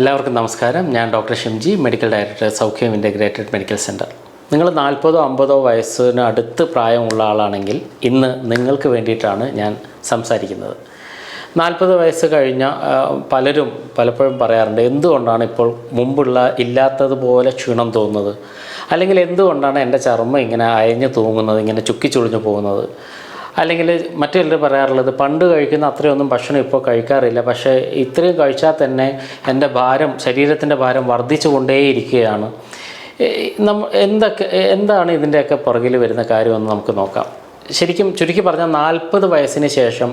എല്ലാവർക്കും നമസ്കാരം. ഞാൻ doctor Shimji medical director Saukhyam integrated medical centre നിങ്ങൾ നാൽപ്പതോ അമ്പതോ വയസ്സിന് അടുത്ത് പ്രായമുള്ള ആളാണെങ്കിൽ ഇന്ന് നിങ്ങൾക്ക് വേണ്ടിയിട്ടാണ് ഞാൻ സംസാരിക്കുന്നത്. നാൽപ്പത് വയസ്സ് കഴിഞ്ഞ പലരും പലപ്പോഴും പറയാറുണ്ട് എന്തുകൊണ്ടാണ് ഇപ്പോൾ മുമ്പുള്ള ഇല്ലാത്തതുപോലെ ക്ഷീണം തോന്നുന്നത്? അല്ലെങ്കിൽ എന്തുകൊണ്ടാണ് എന്റെ ചർമ്മം ഇങ്ങനെ അയഞ്ഞു തൂങ്ങുന്നത് ഇങ്ങനെ ചുക്കിച്ചുളിഞ്ഞു പോകുന്നത്? അല്ലെങ്കിൽ മറ്റു ചിലർ പറയാറുള്ളത് പണ്ട് കഴിക്കുന്ന അത്രയൊന്നും ഭക്ഷണം ഇപ്പോൾ കഴിക്കാറില്ല. പക്ഷേ ഇത്രയും കഴിച്ചാൽ തന്നെ എന്റെ ഭാരം ശരീരത്തിന്റെ ഭാരം വർദ്ധിച്ചു കൊണ്ടേയിരിക്കുകയാണ് നമ്മ എന്തൊക്കെ എന്താണ് ഇതിന്റെയൊക്കെ പുറകിൽ വരുന്ന കാര്യമെന്ന് നമുക്ക് നോക്കാം. ശരിക്കും ചുരുക്കി പറഞ്ഞാൽ നാൽപ്പത് വയസ്സിന് ശേഷം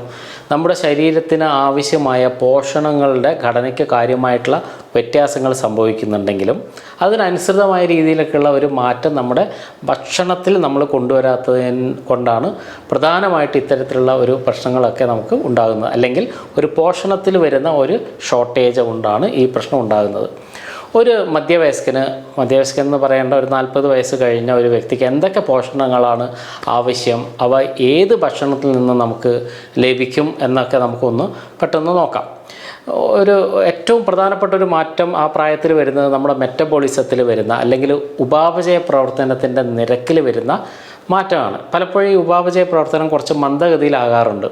നമ്മുടെ ശരീരത്തിന് ആവശ്യമായ പോഷണങ്ങളുടെ ഘടനയ്ക്ക് കാര്യമായിട്ടുള്ള വ്യത്യാസങ്ങൾ സംഭവിക്കുന്നുണ്ടെങ്കിലും അതിനനുസൃതമായ രീതിയിലൊക്കെയുള്ള ഒരു മാറ്റം നമ്മുടെ ഭക്ഷണത്തിൽ നമ്മൾ കൊണ്ടുവരാത്തതിന് കൊണ്ടാണ് പ്രധാനമായിട്ട് ഇത്തരത്തിലുള്ള ഒരു പ്രശ്നങ്ങളൊക്കെ നമുക്ക് ഉണ്ടാകുന്നത്. അല്ലെങ്കിൽ ഒരു പോഷണത്തിൽ വരുന്ന ഒരു ഷോർട്ടേജ് കൊണ്ടാണ് ഈ പ്രശ്നം ഉണ്ടാകുന്നത്. ഒരു മധ്യവയസ്കന് മധ്യവയസ്കൻ എന്ന് പറയേണ്ട ഒരു നാൽപ്പത് വയസ്സ് കഴിഞ്ഞ ഒരു വ്യക്തിക്ക് എന്തൊക്കെ പോഷണങ്ങളാണ് ആവശ്യം അവ ഏത് ഭക്ഷണത്തിൽ നിന്ന് നമുക്ക് ലഭിക്കും എന്നൊക്കെ നമുക്കൊന്ന് പെട്ടെന്ന് നോക്കാം. ഒരു ഏറ്റവും പ്രധാനപ്പെട്ട ഒരു മാറ്റം ആ പ്രായത്തിൽ വരുന്നത് നമ്മുടെ മെറ്റബോളിസത്തിൽ വരുന്ന അല്ലെങ്കിൽ ഉപാപചയ പ്രവർത്തനത്തിന്റെ നിരക്കിൽ വരുന്ന മാറ്റമാണ്. പലപ്പോഴും ഈ ഉപാപചയ പ്രവർത്തനം കുറച്ച് മന്ദഗതിയിലാകാറുണ്ട്.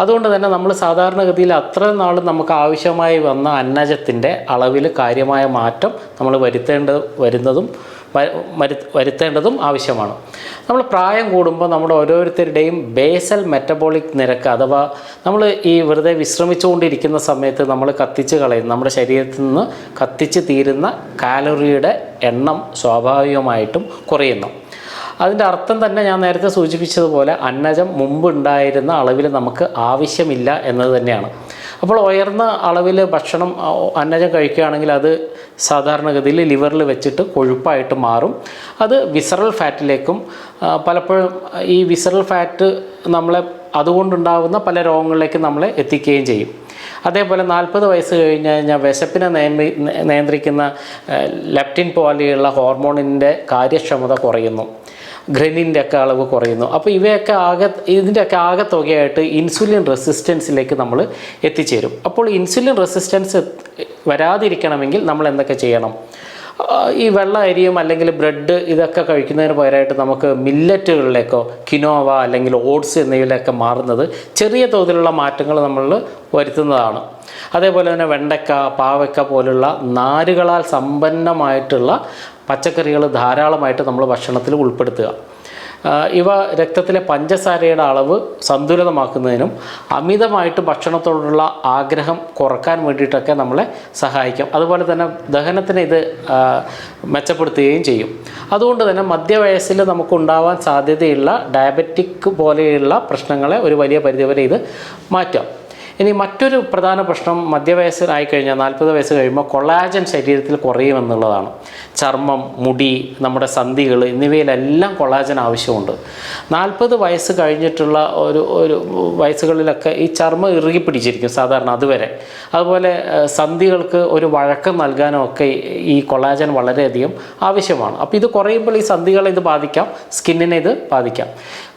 അതുകൊണ്ട് തന്നെ നമ്മൾ സാധാരണഗതിയിൽ അത്ര നാൾ നമുക്ക് ആവശ്യമായി വന്ന അന്നജത്തിന്റെ അളവിൽ കാര്യമായ മാറ്റം നമ്മൾ വരുത്തേണ്ട വരുന്നതും വരുത്തേണ്ടതും ആവശ്യമാണ്. നമ്മൾ പ്രായം കൂടുമ്പോൾ നമ്മുടെ ഓരോരുത്തരുടെയും ബേസൽ മെറ്റബോളിക് നിരക്ക് അഥവാ നമ്മൾ ഈ വെറുതെ വിശ്രമിച്ചുകൊണ്ടിരിക്കുന്ന സമയത്ത് നമ്മൾ കത്തിച്ച് കളയുന്ന നമ്മുടെ ശരീരത്തിൽ നിന്ന് കത്തിച്ച് തീരുന്ന കാലറിയുടെ എണ്ണം സ്വാഭാവികമായിട്ടും കുറയുന്നു. അതിന്റെ അർത്ഥം തന്നെ ഞാൻ നേരത്തെ സൂചിപ്പിച്ചതുപോലെ അന്നജം മുമ്പുണ്ടായിരുന്ന അളവിൽ നമുക്ക് ആവശ്യമില്ല എന്നത് തന്നെയാണ്. അപ്പോൾ ഉയർന്ന അളവിൽ ഭക്ഷണം അന്നജം കഴിക്കുകയാണെങ്കിൽ അത് സാധാരണഗതിയിൽ ലിവറിൽ വെച്ചിട്ട് കൊഴുപ്പായിട്ട് മാറും. അത് വിസറൽ ഫാറ്റിലേക്കും പലപ്പോഴും ഈ വിസറൽ ഫാറ്റ് നമ്മളെ അതുകൊണ്ടുണ്ടാകുന്ന പല രോഗങ്ങളിലേക്കും നമ്മളെ എത്തിക്കുകയും ചെയ്യും. അതേപോലെ നാൽപ്പത് വയസ്സ് കഴിഞ്ഞ് കഴിഞ്ഞാൽ വിശപ്പിനെ നിയമി നിയന്ത്രിക്കുന്ന ലെപ്റ്റിൻ പോലെയുള്ള ഹോർമോണിന്റെ കാര്യക്ഷമത കുറയുന്നു. ഗ്രനിന്റെ ഒക്കെ അളവ് കുറയുന്നു. അപ്പോൾ ഇവയൊക്കെ ആകെ ഇതിന്റെയൊക്കെ ആകെ തുകയായിട്ട് ഇൻസുലിൻ റെസിസ്റ്റൻസിലേക്ക് നമ്മൾ എത്തിച്ചേരും. അപ്പോൾ ഇൻസുലിൻ റെസിസ്റ്റൻസ് വരാതിരിക്കണമെങ്കിൽ നമ്മൾ എന്തൊക്കെ ചെയ്യണം? ഈ വെള്ള അരിയും അല്ലെങ്കിൽ ബ്രെഡ് ഇതൊക്കെ കഴിക്കുന്നതിന് പകരമായിട്ട് നമുക്ക് മില്ലറ്റുകളിലേക്കോ കിനോവ അല്ലെങ്കിൽ ഓട്സ് എന്നിവയിലൊക്കെ മാറുന്നത് ചെറിയ തോതിലുള്ള മാറ്റങ്ങൾ നമ്മൾ വരുത്തുന്നതാണ്. അതേപോലെ തന്നെ വെണ്ടക്ക പാവയ്ക്ക പോലുള്ള നാരുകളാൽ സമ്പന്നമായിട്ടുള്ള പച്ചക്കറികൾ ധാരാളമായിട്ട് നമ്മൾ ഭക്ഷണത്തിൽ ഉൾപ്പെടുത്തുക. ഇവ രക്തത്തിലെ പഞ്ചസാരയുടെ അളവ് സന്തുലിതമാക്കുന്നതിനും അമിതമായിട്ട് ഭക്ഷണത്തോടുള്ള ആഗ്രഹം കുറയ്ക്കാൻ വേണ്ടിയിട്ടൊക്കെ നമ്മളെ സഹായിക്കും. അതുപോലെ തന്നെ ദഹനത്തിന് ഇത് മെച്ചപ്പെടുത്തുകയും ചെയ്യും. അതുകൊണ്ട് തന്നെ മധ്യവയസ്സിൽ നമുക്കുണ്ടാവാൻ സാധ്യതയുള്ള ഡയബറ്റിക് പോലെയുള്ള പ്രശ്നങ്ങളെ ഒരു വലിയ പരിധിവരെ ഇത് മാറ്റാം. ഇനി മറ്റൊരു പ്രധാന പ്രശ്നം മധ്യവയസ്സിലായി കഴിഞ്ഞാൽ നാൽപ്പത് വയസ്സ് കഴിയുമ്പോൾ കൊളാജൻ ശരീരത്തിൽ കുറയുമെന്നുള്ളതാണ്. ചർമ്മം മുടി നമ്മുടെ സന്ധികൾ എന്നിവയിലെല്ലാം കൊളാജൻ ആവശ്യമുണ്ട്. നാൽപ്പത് വയസ്സ് കഴിഞ്ഞിട്ടുള്ള ഒരു ഒരു വയസ്സുകളിലൊക്കെ ഈ ചർമ്മം ഇറുകി പിടിച്ചിരിക്കും സാധാരണ അതുവരെ. അതുപോലെ സന്ധികൾക്ക് ഒരു വഴക്കം നൽകാനും ഒക്കെ ഈ കൊളാജൻ വളരെയധികം ആവശ്യമാണ്. അപ്പോൾ ഇത് കുറയുമ്പോൾ ഈ സന്ധികളെ ഇത് ബാധിക്കാം സ്കിന്നിനെ ഇത് ബാധിക്കാം.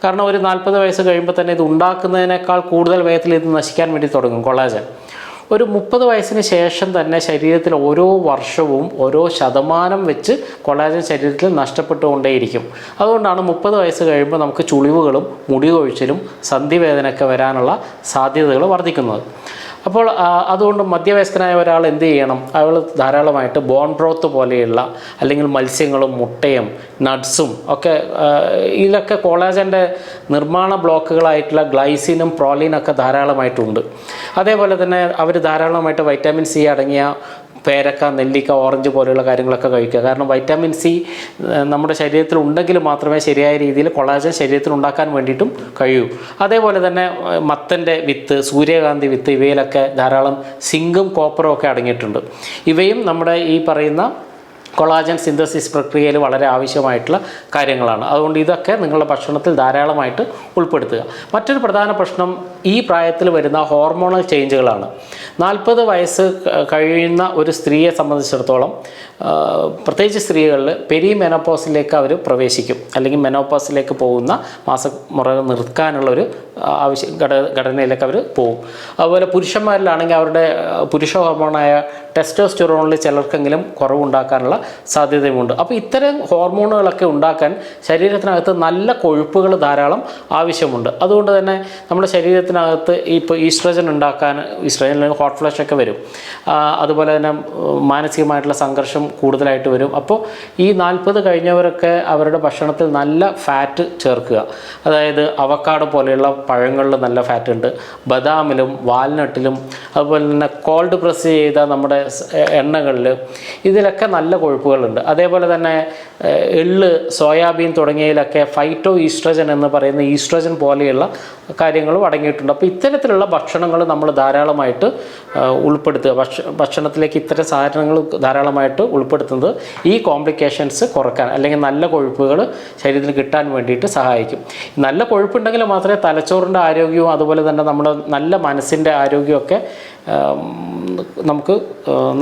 കാരണം ഒരു നാൽപ്പത് വയസ്സ് കഴിയുമ്പോൾ തന്നെ ഇത് ഉണ്ടാക്കുന്നതിനേക്കാൾ കൂടുതൽ വേഗത്തിൽ ഇത് നശിക്കാൻ വേണ്ടി തുടങ്ങും കൊളാജൻ. ഒരു മുപ്പത് വയസ്സിന് ശേഷം തന്നെ ശരീരത്തിൽ ഓരോ വർഷവും ഓരോ ശതമാനം വെച്ച് കൊളാജൻ ശരീരത്തിൽ നഷ്ടപ്പെട്ടുകൊണ്ടേയിരിക്കും. അതുകൊണ്ടാണ് മുപ്പത് വയസ്സ് കഴിയുമ്പോൾ നമുക്ക് ചുളിവുകളും മുടി കൊഴിച്ചിലും സന്ധിവേദനയൊക്കെ വരാനുള്ള സാധ്യതകൾ വർദ്ധിക്കുന്നത്. അപ്പോൾ അതുകൊണ്ട് മധ്യവയസ്കനായ ഒരാൾ എന്ത് ചെയ്യണം? അയാൾ ധാരാളമായിട്ട് ബോൺ ബ്രോത്ത് പോലെയുള്ള അല്ലെങ്കിൽ മത്സ്യങ്ങളും മുട്ടയും നട്ട്സും ഒക്കെ ഇതൊക്കെ കോളാജന്റെ നിർമ്മാണ ബ്ലോക്കുകളായിട്ടുള്ള ഗ്ലൈസിനും പ്രോലീനൊക്കെ ധാരാളമായിട്ടുണ്ട്. അതേപോലെ തന്നെ അവർ ധാരാളമായിട്ട് വൈറ്റമിൻ സി അടങ്ങിയ പേരക്ക നെല്ലിക്ക ഓറഞ്ച് പോലെയുള്ള കാര്യങ്ങളൊക്കെ കഴിക്കുക. കാരണം വൈറ്റാമിൻ സി നമ്മുടെ ശരീരത്തിൽ ഉണ്ടെങ്കിൽ മാത്രമേ ശരിയായ രീതിയിൽ കൊളാജൻ ശരീരത്തിൽ ഉണ്ടാക്കാൻ വേണ്ടിയിട്ടും കഴിയൂ. അതേപോലെ തന്നെ മത്തന്റെ വിത്ത് സൂര്യകാന്തി വിത്ത് ഇവയിലൊക്കെ ധാരാളം സിങ്കും കോപ്പറും ഒക്കെ അടങ്ങിയിട്ടുണ്ട്. ഇവയും നമ്മുടെ ഈ പറയുന്ന കൊളാജൻ സിന്തസിസ് പ്രക്രിയയിൽ വളരെ ആവശ്യമായിട്ടുള്ള കാര്യങ്ങളാണ്. അതുകൊണ്ട് ഇതൊക്കെ നിങ്ങളുടെ ഭക്ഷണത്തിൽ ധാരാളമായിട്ട് ഉൾപ്പെടുത്തുക. മറ്റൊരു പ്രധാന പ്രശ്നം ഈ പ്രായത്തിൽ വരുന്ന ഹോർമോണൽ ചേഞ്ചുകളാണ്. നാൽപ്പത് വയസ്സ് കഴിയുന്ന ഒരു സ്ത്രീയെ സംബന്ധിച്ചിടത്തോളം പ്രത്യേകിച്ച് സ്ത്രീകളിൽ പെരി മെനോപ്പോസിലേക്ക് അവർ പ്രവേശിക്കും. അല്ലെങ്കിൽ മെനോപ്പോസിലേക്ക് പോകുന്ന മാസമുറ നിർക്കാനുള്ള ഒരു ആവശ്യം ഘട ഘടനയിലേക്ക് അവർ പോകും. അതുപോലെ പുരുഷന്മാരിലാണെങ്കിൽ അവരുടെ പുരുഷ ഹോർമോണായ ടെസ്റ്റോസ്റ്റെറോണിൽ ചിലർക്കെങ്കിലും കുറവുണ്ടാക്കാനുള്ള സാധ്യതയുമുണ്ട്. അപ്പോൾ ഇത്തരം ഹോർമോണുകളൊക്കെ ഉണ്ടാക്കാൻ ശരീരത്തിനകത്ത് നല്ല കൊഴുപ്പുകൾ ധാരാളം ആവശ്യമുണ്ട്. അതുകൊണ്ട് തന്നെ നമ്മുടെ ശരീരത്തിനകത്ത് ഇപ്പോൾ ഈസ്ട്രജൻ ഉണ്ടാക്കാൻ ഈസ്ട്രജൻ ഹോട്ട് ഫ്ലഷ് ഒക്കെ വരും. അതുപോലെ തന്നെ മാനസികമായിട്ടുള്ള സംഘർഷം കൂടുതലായിട്ട് വരും. അപ്പോൾ ഈ നാൽപ്പത് കഴിഞ്ഞവരൊക്കെ അവരുടെ ഭക്ഷണത്തിൽ നല്ല ഫാറ്റ് ചേർക്കുക. അതായത് അവക്കാട് പോലെയുള്ള പഴങ്ങളിൽ നല്ല ഫാറ്റ് ഉണ്ട്. ബദാമിലും വാൽനട്ടിലും അതുപോലെ തന്നെ കോൾഡ് പ്രസ് ചെയ്ത നമ്മുടെ എണ്ണകളിൽ ഇതിലൊക്കെ നല്ല കൊഴുപ്പുകളുണ്ട് അതേപോലെ തന്നെ എള്ള് സോയാബീൻ തുടങ്ങിയതിലൊക്കെ ഫൈറ്റോ ഈസ്ട്രജൻ എന്ന് പറയുന്ന ഈസ്ട്രജൻ പോലെയുള്ള കാര്യങ്ങളും അടങ്ങിയിട്ടുണ്ട്. അപ്പോൾ ഇത്തരത്തിലുള്ള ഭക്ഷണങ്ങൾ നമ്മൾ ധാരാളമായിട്ട് ഉൾപ്പെടുത്തുക. ഭക്ഷ ഭക്ഷണത്തിലേക്ക് ഇത്തരം സാധനങ്ങൾ ധാരാളമായിട്ട് ഉൾപ്പെടുത്തുന്നത് ഈ കോംപ്ലിക്കേഷൻസ് കുറയ്ക്കാൻ അല്ലെങ്കിൽ നല്ല കൊഴുപ്പുകൾ ശരീരത്തിന് കിട്ടാൻ വേണ്ടിയിട്ട് സഹായിക്കും. നല്ല കൊഴുപ്പുണ്ടെങ്കിൽ മാത്രമേ തലച്ചോറിന്റെ ആരോഗ്യവും അതുപോലെ തന്നെ നമ്മുടെ നല്ല മനസ്സിന്റെ ആരോഗ്യമൊക്കെ നമുക്ക്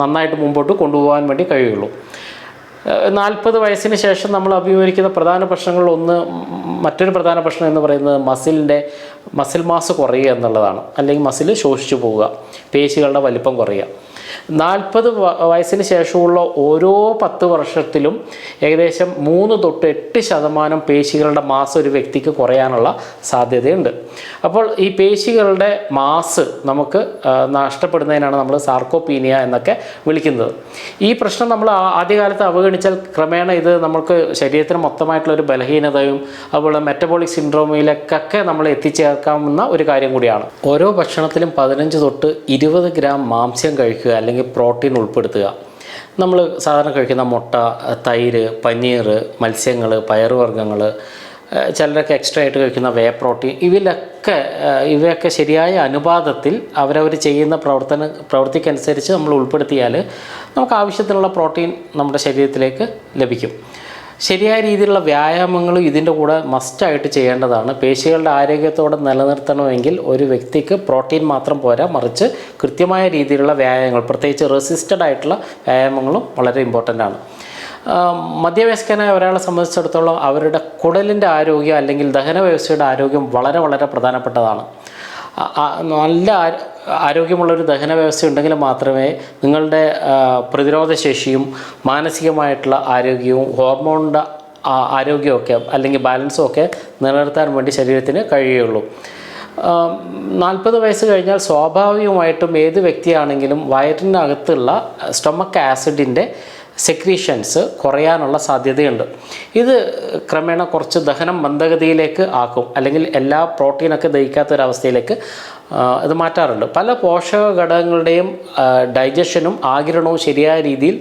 നന്നായിട്ട് മുമ്പോട്ട് കൊണ്ടുപോകാൻ വേണ്ടി കഴിയുള്ളൂ. നാൽപ്പത് വയസ്സിന് ശേഷം നമ്മൾ അഭിമുഖീകരിക്കുന്ന പ്രധാന പ്രശ്നങ്ങളിൽ ഒന്ന് മറ്റൊരു പ്രധാന പ്രശ്നം എന്ന് പറയുന്നത് മസിലിന്റെ മസിൽ മാസ് കുറയുക എന്നുള്ളതാണ്. അല്ലെങ്കിൽ മസിൽ ശോഷിച്ചു പോവുക. പേശികളുടെ വലിപ്പം കുറയുക. നാൽപ്പത് വയസ്സിന് ശേഷമുള്ള ഓരോ പത്ത് വർഷത്തിലും ഏകദേശം മൂന്ന് തൊട്ട് എട്ട് ശതമാനം പേശികളുടെ മാസ് ഒരു വ്യക്തിക്ക് കുറയാനുള്ള സാധ്യതയുണ്ട്. അപ്പോൾ ഈ പേശികളുടെ മാസ് നമുക്ക് നഷ്ടപ്പെടുന്നതിനാണ് നമ്മൾ സാർക്കോപീനിയ എന്നൊക്കെ വിളിക്കുന്നത്. ഈ പ്രശ്നം നമ്മൾ ആദ്യകാലത്ത് അവഗണിച്ചാൽ ക്രമേണ ഇത് നമുക്ക് ശരീരത്തിന് മൊത്തമായിട്ടുള്ള ഒരു ബലഹീനതയും അതുപോലെ മെറ്റബോളിക് സിൻഡ്രോമിലേക്കൊക്കെ നമ്മൾ എത്തിച്ചേർക്കാവുന്ന ഒരു കാര്യം കൂടിയാണ്. ഓരോ ഭക്ഷണത്തിലും പതിനഞ്ച് തൊട്ട് ഇരുപത് ഗ്രാം മാംസ്യം കഴിക്കുക അല്ലെങ്കിൽ പ്രോട്ടീൻ ഉൾപ്പെടുത്തുക. നമ്മൾ സാധാരണ കഴിക്കുന്ന മുട്ട തൈര് പനീർ മത്സ്യങ്ങൾ പയറുവർഗങ്ങൾ ചിലരൊക്കെ എക്സ്ട്രാ ആയിട്ട് കഴിക്കുന്ന വേ പ്രോട്ടീൻ ഇവയിലൊക്കെ ഇവയൊക്കെ ശരിയായ അനുപാതത്തിൽ അവരവർ ചെയ്യുന്ന പ്രവർത്തന പ്രവൃത്തിക്കനുസരിച്ച് നമ്മൾ ഉൾപ്പെടുത്തിയാൽ നമുക്ക് ആവശ്യത്തിനുള്ള പ്രോട്ടീൻ നമ്മുടെ ശരീരത്തിലേക്ക് ലഭിക്കും. ശരിയായ രീതിയിലുള്ള വ്യായാമങ്ങളും ഇതിന്റെ കൂടെ മസ്റ്റായിട്ട് ചെയ്യേണ്ടതാണ്. പേശികളുടെ ആരോഗ്യത്തോടെ നിലനിർത്തണമെങ്കിൽ ഒരു വ്യക്തിക്ക് പ്രോട്ടീൻ മാത്രം പോരാ മറിച്ച് കൃത്യമായ രീതിയിലുള്ള വ്യായാമങ്ങൾ പ്രത്യേകിച്ച് റെസിസ്റ്റഡ് ആയിട്ടുള്ള വ്യായാമങ്ങളും വളരെ ഇമ്പോർട്ടന്റ് ആണ്. മധ്യവയസ്കനായ ഒരാളെ സംബന്ധിച്ചിടത്തോളം അവരുടെ കുടലിന്റെ ആരോഗ്യം അല്ലെങ്കിൽ ദഹന വ്യവസ്ഥയുടെ ആരോഗ്യം വളരെ വളരെ പ്രധാനപ്പെട്ടതാണ്. നല്ല ആരോഗ്യമുള്ളൊരു ദഹന വ്യവസ്ഥ ഉണ്ടെങ്കിൽ മാത്രമേ നിങ്ങളുടെ പ്രതിരോധശേഷിയും മാനസികമായിട്ടുള്ള ആരോഗ്യവും ഹോർമോണിന്റെ ആരോഗ്യമൊക്കെ അല്ലെങ്കിൽ ബാലൻസും ഒക്കെ നിലനിർത്താൻ വേണ്ടി ശരീരത്തിന് കഴിയുള്ളൂ നാൽപ്പത് വയസ്സ് കഴിഞ്ഞാൽ സ്വാഭാവികമായിട്ടും ഏത് വ്യക്തിയാണെങ്കിലും വയറ്റിനകത്തുള്ള സ്റ്റൊമക്ക് ആസിഡിന്റെ സെക്രീഷൻസ് കുറയാനുള്ള സാധ്യതയുണ്ട്. ഇത് ക്രമേണ കുറച്ച് ദഹനം മന്ദഗതിയിലേക്ക് ആക്കും. അല്ലെങ്കിൽ എല്ലാ പ്രോട്ടീനൊക്കെ ദഹിക്കാത്തൊരവസ്ഥയിലേക്ക് ഇത് മാറ്റാറുണ്ട്. പല പോഷക ഘടകങ്ങളുടെയും ഡൈജഷനും ആകിരണവും ശരിയായ രീതിയിൽ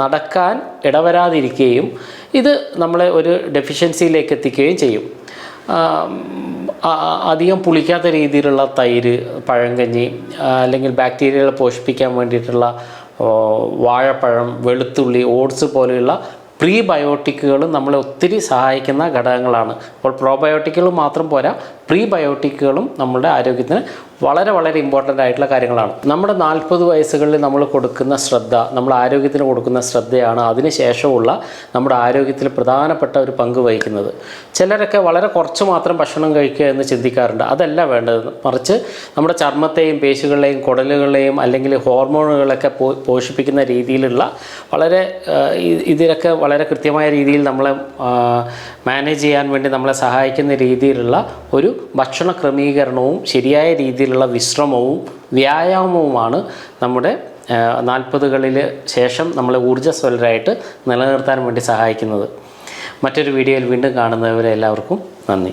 നടക്കാൻ ഇടവരാതിരിക്കുകയും ഇത് നമ്മളെ ഒരു ഡെഫിഷ്യൻസിയിലേക്ക് എത്തിക്കുകയും ചെയ്യും. അധികം പുളിക്കാത്ത രീതിയിലുള്ള തൈര് പഴങ്കഞ്ഞി അല്ലെങ്കിൽ ബാക്ടീരിയകളെ പോഷിപ്പിക്കാൻ വേണ്ടിയിട്ടുള്ള വാഴപ്പഴം വെളുത്തുള്ളി ഓട്സ് പോലെയുള്ള പ്രീബയോട്ടിക്കുകളും നമ്മളെ ഒത്തിരി സഹായിക്കുന്ന ഘടകങ്ങളാണ്. അപ്പോൾ പ്രോബയോട്ടിക്കുകൾ മാത്രം പോരാ പ്രീബയോട്ടിക്കുകളും നമ്മുടെ ആരോഗ്യത്തിന് വളരെ വളരെ ഇമ്പോർട്ടന്റ് ആയിട്ടുള്ള കാര്യങ്ങളാണ്. നമ്മുടെ നാൽപ്പത് വയസ്സുകളിൽ നമ്മൾ കൊടുക്കുന്ന ശ്രദ്ധ നമ്മുടെ ആരോഗ്യത്തിന് കൊടുക്കുന്ന ശ്രദ്ധയാണ് അതിന് ശേഷമുള്ള നമ്മുടെ ആരോഗ്യത്തിൽ പ്രധാനപ്പെട്ട ഒരു പങ്ക് വഹിക്കുന്നത്. ചിലരൊക്കെ വളരെ കുറച്ച് മാത്രം ഭക്ഷണം കഴിക്കുക എന്ന് ചിന്തിക്കാറുണ്ട്. അതല്ല വേണ്ടത്. മറിച്ച് നമ്മുടെ ചർമ്മത്തെയും പേശികളെയും കുടലുകളെയും അല്ലെങ്കിൽ ഹോർമോണുകളൊക്കെ പോഷിപ്പിക്കുന്ന രീതിയിലുള്ള വളരെ ഇതിലൊക്കെ വളരെ കൃത്യമായ രീതിയിൽ നമ്മളെ മാനേജ് ചെയ്യാൻ വേണ്ടി നമ്മളെ സഹായിക്കുന്ന രീതിയിലുള്ള ഒരു ഭക്ഷണ ക്രമീകരണവും ശരിയായ രീതിയിലുള്ള വിശ്രമവും വ്യായാമവുമാണ് നമ്മുടെ നാൽപ്പതുകളിൽ ശേഷം നമ്മളെ ഊർജസ്വലരായിട്ട് നിലനിർത്താൻ വേണ്ടി സഹായിക്കുന്നത്. മറ്റൊരു വീഡിയോയിൽ വീണ്ടും കാണുന്നവരെ എല്ലാവർക്കും നന്ദി.